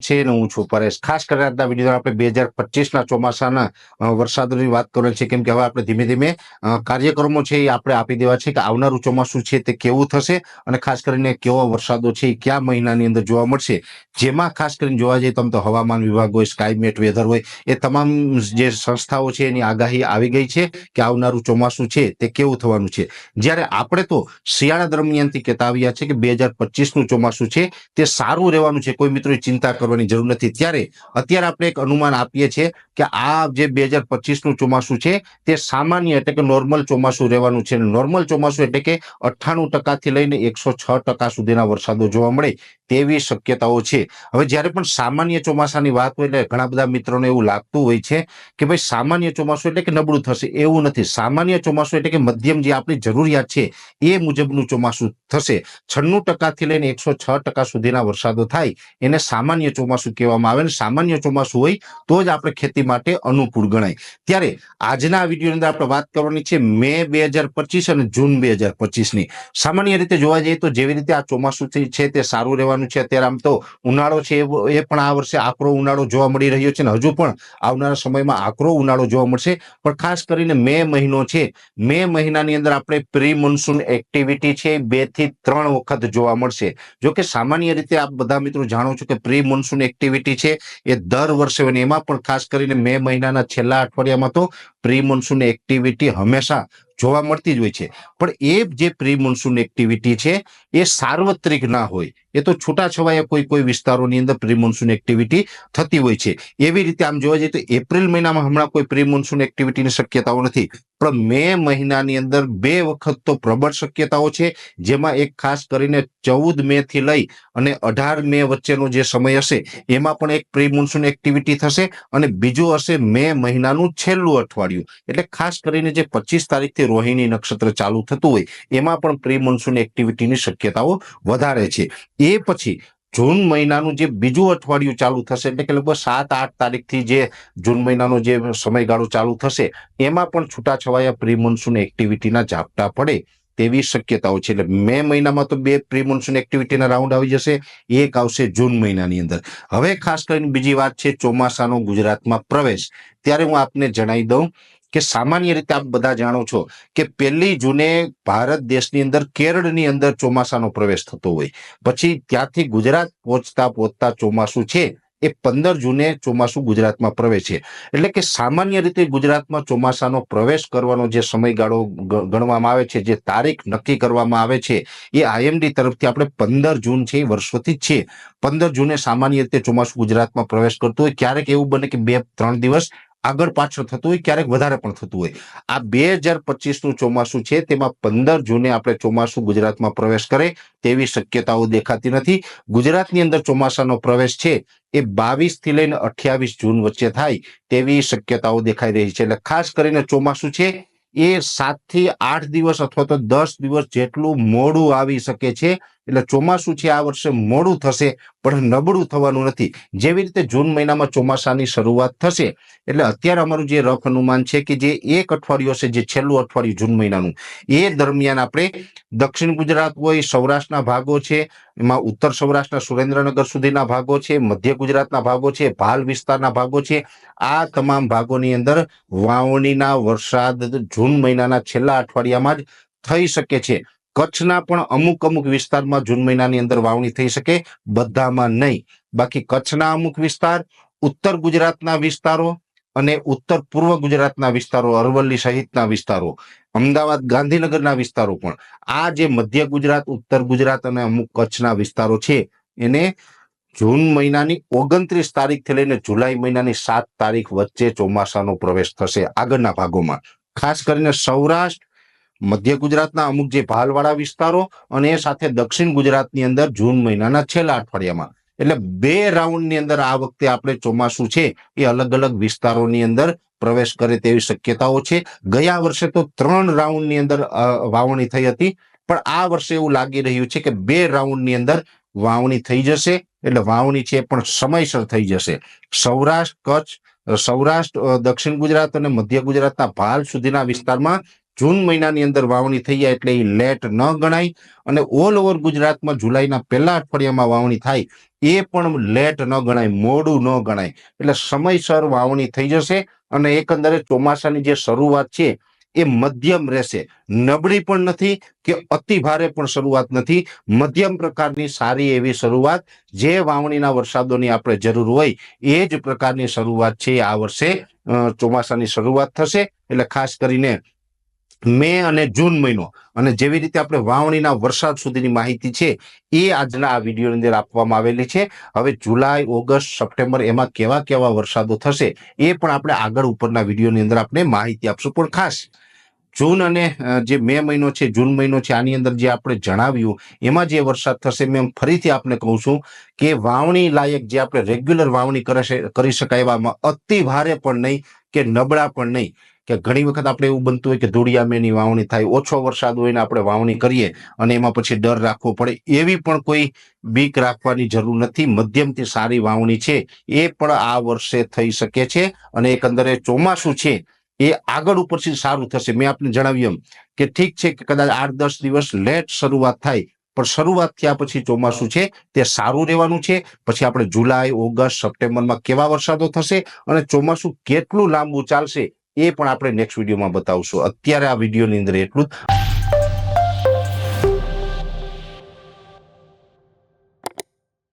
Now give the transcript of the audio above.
છે ને હું છું. પરેશ ખાસ કરીને આજના વીડિયો આપણે બે હજાર પચીસના ચોમાસાના વરસાદની વાત કરેલ છે. કેમ કે હવે આપણે ધીમે ધીમે કાર્યક્રમો છે એ આપણે આપી દેવા છે કે આવનારું ચોમાસું છે તે કેવું થશે અને ખાસ કરીને કેવો વરસાદો છે એ કયા મહિનાની અંદર જોવા મળશે. જેમાં ખાસ કરીને જોવા જઈએ તો આમ તો હવામાન વિભાગ હોય, સ્કાયમેટ વેધર હોય, એ તમામ જે સંસ્થાઓ છે એની આગાહી આવી ગઈ છે કે આવનારું ચોમાસું છે તે કેવું થવાનું છે. જ્યારે આપણે તો શિયાળા દરમિયાનથી કહેતા આવ્યા છે કે બે હજાર પચીસનું ચોમાસું છે તે સારું રહેવાનું છે. કોઈ મિત્રોએ ચિંતા કરવાની જરૂર નથી. ત્યારે અત્યારે આપણે એક અનુમાન આપીએ છીએ કે આ જે બે હજાર ચોમાસું છે, તે સામાન્ય એટલે કે નોર્મલ ચોમાસું રહેવાનું છે. નોર્મલ ચોમાસું એટલે કે અઠ્ઠાણું ટકાથી લઈને એકસો ટકા સુધીના વરસાદો જોવા મળે તેવી શક્યતાઓ છે. હવે જ્યારે પણ સામાન્ય ચોમાસાની વાત હોય એટલે ઘણા બધા મિત્રોને એવું લાગતું હોય છે કે ભાઈ સામાન્ય ચોમાસું એટલે કે નબળું થશે. એવું નથી. સામાન્ય ચોમાસું એટલે કે મધ્યમ જે આપણી જરૂરિયાત છે, એ મુજબનું ચોમાસું થશે. છન્નું ટકાથી લઈને એકસો છ ટકા સુધીના વરસાદો થાય, એને સામાન્ય ચોમાસું કહેવામાં આવે અને સામાન્ય ચોમાસું હોય, તો જ આપણે ખેતી માટે અનુકૂળ ગણાય. ત્યારે આજના વીડિયો અંદર આપણે વાત કરવાની છે મે બે હજાર પચીસ અને જૂન બે હજાર પચીસની. સામાન્ય રીતે જોવા જઈએ તો જેવી રીતે આ ચોમાસું છે તે સારું રહેવાનું છે. અત્યારે આમ તો ઉનાળો છે એ પણ આ વર્ષે આકરો ઉનાળો જોવા મળી રહ્યો છે ને હજુ પણ આવનારા સમયમાં આકરો ઉનાળો જોવા મળશે. પણ ખાસ કરીને મે મહિનો છે, મે મહિનાની અંદર આપણે પ્રી મોન્સૂન એક્ટિવિટી છે, બેથી ત્રણ વખત જોવા મળશે. જો કે સામાન્ય રીતે આપ બધા મિત્રો જાણો છો કે પ્રી મોન્સૂન એક્ટિવિટી છે એ દર વર્ષે હોય એમાં પણ ખાસ કરીને મે મહિનાના છેલ્લા અઠવાડિયામાં તો પ્રી મોન્સૂન એક્ટિવિટી હંમેશા જોવા મળતી જ હોય છે. પણ એ જે પ્રી મોન્સૂન એક્ટિવિટી છે એ સાર્વત્રિક ના હોય. એ તો છૂટાછવાયા કોઈ કોઈ વિસ્તારોની અંદર પ્રી એક્ટિવિટી થતી હોય છે. એવી રીતે આમ જોવા જઈએ તો એપ્રિલ મહિનામાં હમણાં કોઈ પ્રી એક્ટિવિટીની શક્યતાઓ નથી. પણ મે મહિનાની અંદર બે વખત તો પ્રબળ શક્યતાઓ છે, જેમાં એક ખાસ કરીને ચૌદ મે થી લઈ અને અઢાર મે વચ્ચેનો જે સમય હશે, એમાં પણ એક પ્રી મોન્સૂન એક્ટિવિટી થશે અને બીજું હશે મે મહિનાનું છેલ્લું અઠવાડિયું. એટલે ખાસ કરીને જે પચીસ તારીખથી રોહિણી નક્ષત્ર ચાલુ થતું હોય, એમાં પણ પ્રી મોન્સૂન એક્ટિવિટીની શક્યતાઓ વધારે છે. એ પછી જૂન મહિનાનું જે બીજું અઠવાડિયું ચાલુ થશે, એટલે કે લગભગ સાત, આઠ તારીખથી જે જૂન મહિનાનો જે સમયગાળો ચાલુ થશે, એમાં પણ છૂટાછવાયા પ્રી મોન્સૂન એક્ટિવિટીના ઝાપટા પડે તેવી શક્યતાઓ છે. એટલે મે મહિનામાં તો બે પ્રી મોન્સૂન એક્ટિવિટીના રાઉન્ડ આવી જશે, એક આવશે જૂન મહિનાની અંદર. હવે ખાસ કરીને બીજી વાત છે ચોમાસાનો ગુજરાતમાં પ્રવેશ. ત્યારે હું આપને જણાવી દઉં કે સામાન્ય રીતે આપ બધા જાણો છો કે પહેલી જૂને ભારત દેશની અંદર કેરળની અંદર ચોમાસાનો પ્રવેશ થતો હોય. પછી ત્યાંથી ગુજરાત પહોંચતા પહોંચતા ચોમાસું છે, એ પંદર જૂને ચોમાસું ગુજરાતમાં પ્રવેશે. એટલે કે સામાન્ય રીતે ગુજરાતમાં ચોમાસાનો પ્રવેશ કરવાનો જે સમયગાળો ગણવામાં આવે છે, જે તારીખ નક્કી કરવામાં આવે છે, એ આઈએમડી તરફથી આપણે પંદર જૂન છે એ વર્ષોથી જ છે. પંદર જૂને સામાન્ય રીતે ચોમાસું ગુજરાતમાં પ્રવેશ કરતું હોય, ક્યારેક એવું બને કે બે, ત્રણ દિવસ આગળ પાછળ થતું હોય, ક્યારેક વધારે પણ થતું હોય. આ બે હજાર પચીસનું ચોમાસું છે, તેમાં પંદર જૂને આપણે ચોમાસું ગુજરાતમાં પ્રવેશ કરે તેવી શક્યતાઓ દેખાતી નથી. ગુજરાતની અંદર ચોમાસાનો પ્રવેશ છે, એ બાવીસથી લઈને અઠ્યાવીસ જૂન વચ્ચે થાય તેવી શક્યતાઓ દેખાઈ રહી છે. એટલે ખાસ કરીને ચોમાસું છે, એ સાતથી આઠ દિવસ અથવા તો દસ દિવસ જેટલું મોડું આવી શકે છે એટલે ચોમાસું છે, આ વર્ષે મોડું થશે, પણ નબળું થવાનું નથી. જેવી રીતે જૂન મહિનામાં ચોમાસાની શરૂઆત થશે, એટલે અત્યારે અમારું જે રફ અનુમાન છે કે જે એક અઠવાડિયું હશે, જે છેલ્લું અઠવાડિયું જૂન મહિનાનું, એ દરમિયાન આપણે દક્ષિણ ગુજરાત હોય, સૌરાષ્ટ્રના ભાગો છે, એમાં ઉત્તર સૌરાષ્ટ્રના સુરેન્દ્રનગર સુધીના ભાગો છે, મધ્ય ગુજરાતના ભાગો છે, ભાલ વિસ્તારના ભાગો છે, આ તમામ ભાગોની અંદર વાવણીના વરસાદ જૂન મહિનાના છેલ્લા અઠવાડિયામાં જ થઈ શકે છે. કચ્છના પણ અમુક અમુક વિસ્તારમાં જૂન મહિનાની અંદર વાવણી થઈ શકે, બધામાં નહીં. બાકી કચ્છના અમુક વિસ્તાર, ઉત્તર ગુજરાતના વિસ્તારો અને ઉત્તર પૂર્વ ગુજરાતના વિસ્તારો, અરવલ્લી સહિતના વિસ્તારો, અમદાવાદ ગાંધીનગરના વિસ્તારો પણ. આ જે મધ્ય ગુજરાત, ઉત્તર ગુજરાત અને અમુક કચ્છના વિસ્તારો છે, એને જૂન મહિનાની ઓગણત્રીસ તારીખથી લઈને જુલાઈ મહિનાની સાત તારીખ વચ્ચે ચોમાસાનો પ્રવેશ થશે આગળના ભાગોમાં. ખાસ કરીને સૌરાષ્ટ્ર મધ્ય ગુજરાતના અમુક જે ભાલવાળા વિસ્તારો અને એ સાથે દક્ષિણ ગુજરાતની અંદર જૂન મહિનાના છેલ્લા અઠવાડિયામાં. એટલે બે રાઉન્ડની અંદર આ વખતે આપણે ચોમાસું છે, એ અલગ અલગ વિસ્તારોની અંદર પ્રવેશ કરે તેવી શક્યતાઓ છે. ગયા વર્ષે તો ત્રણ રાઉન્ડની અંદર વાવણી થઈ હતી. પણ આ વર્ષે એવું લાગી રહ્યું છે કે બે રાઉન્ડની અંદર વાવણી થઈ જશે. એટલે વાવણી છે પણ સમયસર થઈ જશે. સૌરાષ્ટ્ર, કચ્છ સૌરાષ્ટ્ર દક્ષિણ ગુજરાત અને મધ્ય ગુજરાતના ભાલ સુધીના વિસ્તારમાં જૂન મહિનાની અંદર વાવણી થઈ જાય એટલે એ લેટ ન ગણાય. અને ઓલ ઓવર ગુજરાતમાં જુલાઈના પહેલા અઠવાડિયામાં વાવણી થાય એ પણ લેટ ન ગણાય, મોડું ન ગણાય. એટલે સમયસર વાવણી થઈ જશે અને એકંદરે ચોમાસાની જે શરૂઆત છે એ મધ્યમ રહેશે. નબળી પણ નથી કે અતિ ભારે પણ શરૂઆત નથી. મધ્યમ પ્રકારની સારી એવી શરૂઆત જે વાવણીના વરસાદોની આપણે જરૂર હોય એ જ પ્રકારની શરૂઆત છે આ વર્ષે ચોમાસાની શરૂઆત થશે. એટલે ખાસ કરીને મે અને જૂન મહિનો. અને જેવી રીતે આપણે વાવણીના વરસાદ સુધીની માહિતી છે, એ આજના આ વિડીયોની અંદર આપવામાં આવેલી છે. હવે જુલાઈ, ઓગસ્ટ, સપ્ટેમ્બર એમાં કેવા કેવા વરસાદો થશે, એ પણ આપણે આગળ ઉપરના વિડીયોની અંદર આપણે માહિતી આપશું. પણ ખાસ, જૂન અને જે મે મહિનો છે, જૂન મહિનો છે, આની અંદર જે આપણે જણાવ્યું, એમાં જે વરસાદ થશે મેં ફરીથી આપને કહું છું કે વાવણી લાયક જે આપણે રેગ્યુલર વાવણી કરે શકાય એવામાં અતિ ભારે પણ નહીં કે નબળા પણ નહીં. કે ઘણી વખત આપણે એવું બનતું હોય કે ધૂળિયામેની વાવણી થાય, ઓછો વરસાદ હોય ને આપણે વાવણી કરીએ અને એમાં પછી ડર રાખવો પડે, એવી પણ કોઈ બીક રાખવાની જરૂર નથી. મધ્યમથી સારી વાવણી છે, એ પણ આ વર્ષે થઈ શકે છે અને એકંદરે ચોમાસું છે, એ આગળ ઉપરથી સારું થશે. મેં આપને જણાવ્યું એમ કે ઠીક છે કે કદાચ આઠ દસ દિવસ લેટ શરૂઆત થાય, પણ શરૂઆત થયા પછી ચોમાસું છે, તે સારું રહેવાનું છે. પછી આપણે જુલાઈ, ઓગસ્ટ, સપ્ટેમ્બરમાં કેવા વરસાદો થશે અને ચોમાસું કેટલું લાંબુ ચાલશે એ પણ આપણે નેક્સ્ટ વિડીયોમાં બતાવશું. અત્યારે આ વિડીયોની અંદર એટલું જ.